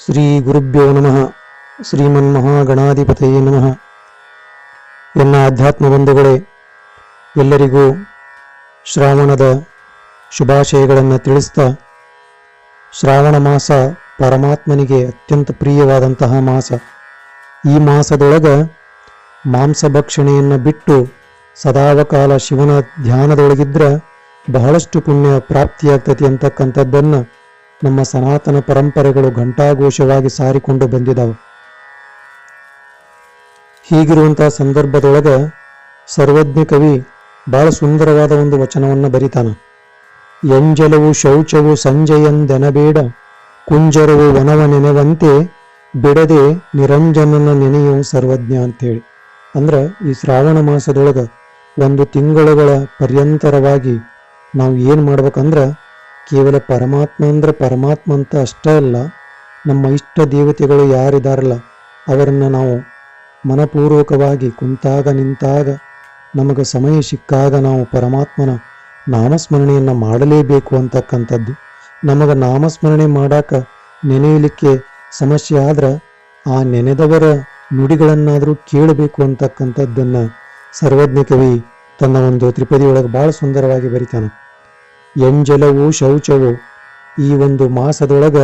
ಶ್ರೀ ಗುರುಭ್ಯೋ ನಮಃ. ಶ್ರೀಮನ್ಮಹಾಗಣಾಧಿಪತಯೇ ನಮಃ. ಎನ್ನ ಆಧ್ಯಾತ್ಮ ಬಂಧುಗಳೇ ಎಲ್ಲರಿಗೂ ಶ್ರಾವಣದ ಶುಭಾಶಯಗಳನ್ನು ತಿಳಿಸ್ತಾ, ಶ್ರಾವಣ ಮಾಸ ಪರಮಾತ್ಮನಿಗೆ ಅತ್ಯಂತ ಪ್ರಿಯವಾದಂತಹ ಮಾಸ. ಈ ಮಾಸದೊಳಗ ಮಾಂಸ ಭಕ್ಷಣೆಯನ್ನು ಬಿಟ್ಟು ಸದಾವಕಾಲ ಶಿವನ ಧ್ಯಾನದೊಳಗಿದ್ರೆ ಬಹಳಷ್ಟು ಪುಣ್ಯ ಪ್ರಾಪ್ತಿಯಾಗ್ತತಿ ಅಂತಕ್ಕಂಥದ್ದನ್ನು ನಮ್ಮ ಸನಾತನ ಪರಂಪರೆಗಳು ಘಂಟಾಘೋಷವಾಗಿ ಸಾರಿಕೊಂಡು ಬಂದಿದ್ದಾವೆ ಹೀಗಿರುವಂತಹ ಸಂದರ್ಭದೊಳಗೆ ಸರ್ವಜ್ಞ ಕವಿ ಬಹಳ ಸುಂದರವಾದ ಒಂದು ವಚನವನ್ನು ಬರಿತಾನ. ಎಂಜಲವು ಶೌಚವು ಸಂಜೆಯಂದೆನಬೇಡ ಕುಂಜರವು ವನವ ನೆನೆವಂತೆ ಬಿಡದೆ ನಿರಂಜನನ ನೆನೆಯು ಸರ್ವಜ್ಞ ಅಂತೇಳಿ ಅಂದ್ರೆ ಈ ಶ್ರಾವಣ ಮಾಸದೊಳಗ ಒಂದು ತಿಂಗಳುಗಳ ಪರ್ಯಂತರವಾಗಿ ನಾವು ಏನು ಮಾಡ್ಬೇಕಂದ್ರೆ ಕೇವಲ ಪರಮಾತ್ಮ ಅಂದರೆ ಪರಮಾತ್ಮ ಅಂತ ಅಷ್ಟೇ ಅಲ್ಲ, ನಮ್ಮ ಇಷ್ಟ ದೇವತೆಗಳು ಯಾರಿದಾರಲ್ಲ, ಅವರನ್ನು ನಾವು ಮನಪೂರ್ವಕವಾಗಿ ಕುಂತಾಗ ನಿಂತಾಗ ನಮಗೆ ಸಮಯ ಸಿಕ್ಕಾಗ ನಾವು ಪರಮಾತ್ಮನ ನಾಮಸ್ಮರಣೆಯನ್ನು ಮಾಡಲೇಬೇಕು ಅಂತಕ್ಕಂಥದ್ದು. ನಮಗೆ ನಾಮಸ್ಮರಣೆ ಮಾಡಾಕ ನೆನೆಯಲಿಕ್ಕೆ ಸಮಸ್ಯೆ ಆದ್ರೆ ಆ ನೆನೆದವರ ನುಡಿಗಳನ್ನಾದರೂ ಕೇಳಬೇಕು ಅಂತಕ್ಕಂಥದ್ದನ್ನು ಸರ್ವಜ್ಞ ಕವಿ ತನ್ನ ಒಂದು ತ್ರಿಪದಿಯೊಳಗೆ ಭಾಳ ಸುಂದರವಾಗಿ ಬರಿತಾನೆ. ಎಂಜಲವು ಶೌಚವು. ಈ ಒಂದು ಮಾಸದೊಳಗ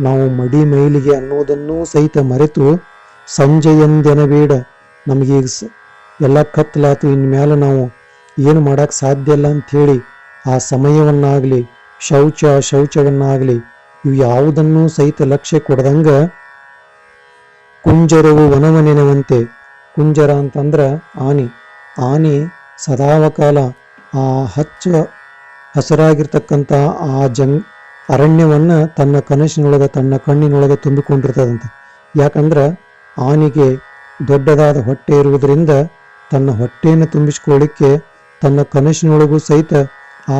ನಾವು ಮಡಿ ಮೈಲಿಗೆ ಅನ್ನೋದನ್ನೂ ಸಹಿತ ಮರೆತು ಸಂಜೆಯೆಂದೆನಬೇಡ. ನಮಗೀಗ ಸ, ಎಲ್ಲ ಕತ್ತಲಾತು ಇನ್ಮೇಲೆ ನಾವು ಏನು ಮಾಡಕ್ಕೆ ಸಾಧ್ಯ ಇಲ್ಲ ಅಂಥೇಳಿ ಆ ಸಮಯವನ್ನಾಗಲಿ, ಶೌಚ ಶೌಚವನ್ನಾಗಲಿ ಇವು ಯಾವುದನ್ನೂ ಸಹಿತ ಲಕ್ಷ್ಯ ಕೊಡದಂಗ ಕುಂಜರವು ವನವನೆನವಂತೆ. ಕುಂಜರ ಅಂತಂದ್ರೆ ಆನೆ. ಆನೆ ಸದಾವಕಾಲ ಆ ಹಚ್ಚ ಹಸರಾಗಿರ್ತಕ್ಕಂಥ ಆ ಜಂಗ್ ಅರಣ್ಯವನ್ನ ತನ್ನ ಕನಸಿನೊಳಗೆ, ತನ್ನ ಕಣ್ಣಿನೊಳಗೆ ತುಂಬಿಕೊಂಡಿರ್ತದಂತೆ. ಯಾಕಂದ್ರೆ ಆನೆಗೆ ದೊಡ್ಡದಾದ ಹೊಟ್ಟೆ ಇರುವುದರಿಂದ ತನ್ನ ಹೊಟ್ಟೆಯನ್ನು ತುಂಬಿಸಿಕೊಳ್ಳಿಕ್ಕೆ ತನ್ನ ಕನಸಿನೊಳಗೂ ಸಹಿತ ಆ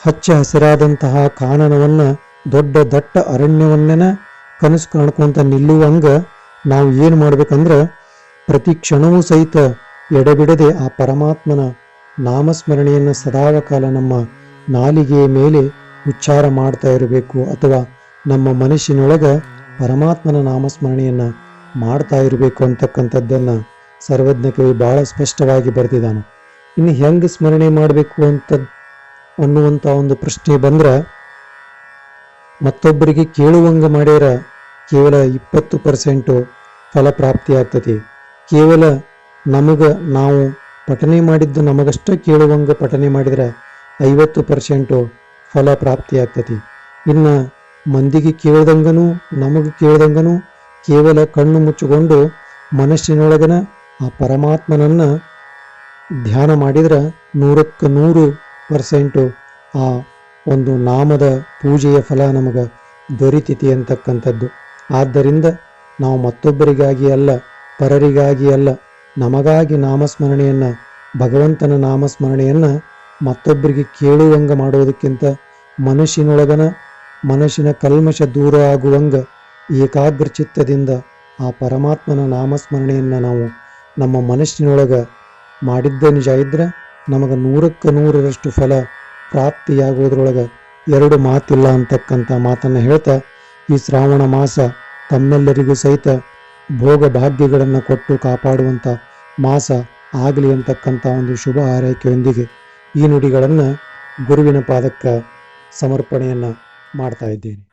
ಹಚ್ಚ ಹಸಿರಾದಂತಹ ಕಾನನವನ್ನ, ದೊಡ್ಡ ದಟ್ಟ ಅರಣ್ಯವನ್ನೇ ಕನಸು ಕಾಣ್ಕೊಂತ ನಿಲ್ಲುವಂಗ ನಾವು ಏನು ಮಾಡ್ಬೇಕಂದ್ರೆ ಪ್ರತಿ ಕ್ಷಣವೂ ಸಹಿತ ಎಡೆಬಿಡದೆ ಆ ಪರಮಾತ್ಮನ ನಾಮಸ್ಮರಣೆಯನ್ನು ಸದಾವಕಾಲ ನಮ್ಮ ನಾಲಿಗೆಯ ಮೇಲೆ ಉಚ್ಚಾರ ಮಾಡ್ತಾ ಇರಬೇಕು ಅಥವಾ ನಮ್ಮ ಮನಸ್ಸಿನೊಳಗ ಪರಮಾತ್ಮನ ನಾಮಸ್ಮರಣೆಯನ್ನು ಮಾಡ್ತಾ ಇರಬೇಕು ಅಂತಕ್ಕಂಥದ್ದನ್ನು ಸರ್ವಜ್ಞ ಕವಿ ಬಹಳ ಸ್ಪಷ್ಟವಾಗಿ ಬರೆದಿದ್ದಾನೆ. ಇನ್ನು ಹೆಂಗೆ ಸ್ಮರಣೆ ಮಾಡಬೇಕು ಅಂತ ಅನ್ನುವಂಥ ಒಂದು ಪ್ರಶ್ನೆ ಬಂದ್ರೆ ಮತ್ತೊಬ್ಬರಿಗೆ ಕೇಳುವಂಗೆ ಮಾಡ್ಯಾರ ಕೇವಲ ಇಪ್ಪತ್ತು ಪರ್ಸೆಂಟು ಫಲಪ್ರಾಪ್ತಿ ಆಗ್ತತಿ ಕೇವಲ ನಮಗೆ ನಾವು ಪಠನೆ ಮಾಡಿದ್ದು ನಮಗಷ್ಟೇ ಕೇಳುವಂಗ ಪಠನೆ ಮಾಡಿದ್ರೆ ಐವತ್ತು ಪರ್ಸೆಂಟು ಫಲ ಪ್ರಾಪ್ತಿ ಆಗ್ತತಿ ಇನ್ನು ಮಂದಿಗೆ ಕೇಳ್ದಂಗನೂ ನಮಗೆ ಕೇಳ್ದಂಗನೂ ಕೇವಲ ಕಣ್ಣು ಮುಚ್ಚಿಕೊಂಡು ಮನಸ್ಸಿನೊಳಗನ ಆ ಪರಮಾತ್ಮನನ್ನು ಧ್ಯಾನ ಮಾಡಿದ್ರೆ ನೂರಕ್ಕೆ ನೂರು ಪರ್ಸೆಂಟು ಆ ಒಂದು ನಾಮದ ಪೂಜೆಯ ಫಲ ನಮಗೆ ದೊರೀತಿತಿ ಅಂತಕ್ಕಂಥದ್ದು. ಆದ್ದರಿಂದ ನಾವು ಮತ್ತೊಬ್ಬರಿಗಾಗಿ ಅಲ್ಲ, ಪರರಿಗಾಗಿ ಅಲ್ಲ ನಮಗಾಗಿ ನಾಮಸ್ಮರಣೆಯನ್ನು, ಭಗವಂತನ ನಾಮಸ್ಮರಣೆಯನ್ನು ಮತ್ತೊಬ್ಬರಿಗೆ ಕೇಳುವಂಗ ಮಾಡೋದಕ್ಕಿಂತ ಮನುಷ್ಯನೊಳಗನ ಮನಸ್ಸಿನ ಕಲ್ಮಶ ದೂರ ಆಗುವಂಗ ಏಕಾಗ್ರ ಚಿತ್ತದಿಂದ ಆ ಪರಮಾತ್ಮನ ನಾಮಸ್ಮರಣೆಯನ್ನು ನಾವು ನಮ್ಮ ಮನಸ್ಸಿನೊಳಗೆ ಮಾಡಿದ್ದ ನಿಜ ಇದ್ರೆ ನಮಗೆ ನೂರಕ್ಕೆ ನೂರರಷ್ಟು ಫಲ ಪ್ರಾಪ್ತಿಯಾಗುವುದರೊಳಗೆ ಎರಡು ಮಾತಿಲ್ಲ ಅಂತಕ್ಕಂಥ ಮಾತನ್ನು ಹೇಳ್ತಾ ಈ ಶ್ರಾವಣ ಮಾಸ ತಮ್ಮೆಲ್ಲರಿಗೂ ಸಹಿತ ಭೋಗ ಭಾಗ್ಯಗಳನ್ನು ಕೊಟ್ಟು ಕಾಪಾಡುವಂಥ ಮಾಸ ಆಗಲಿ ಅಂತಕ್ಕಂಥ ಒಂದು ಶುಭ ಆರೈಕೆಯೊಂದಿಗೆ ಈ ನುಡಿಗಳನ್ನು ಗುರುವಿನ ಪಾದಕ್ಕೆ ಸಮರ್ಪಣೆಯನ್ನು ಮಾಡ್ತಾ ಇದ್ದೇನೆ.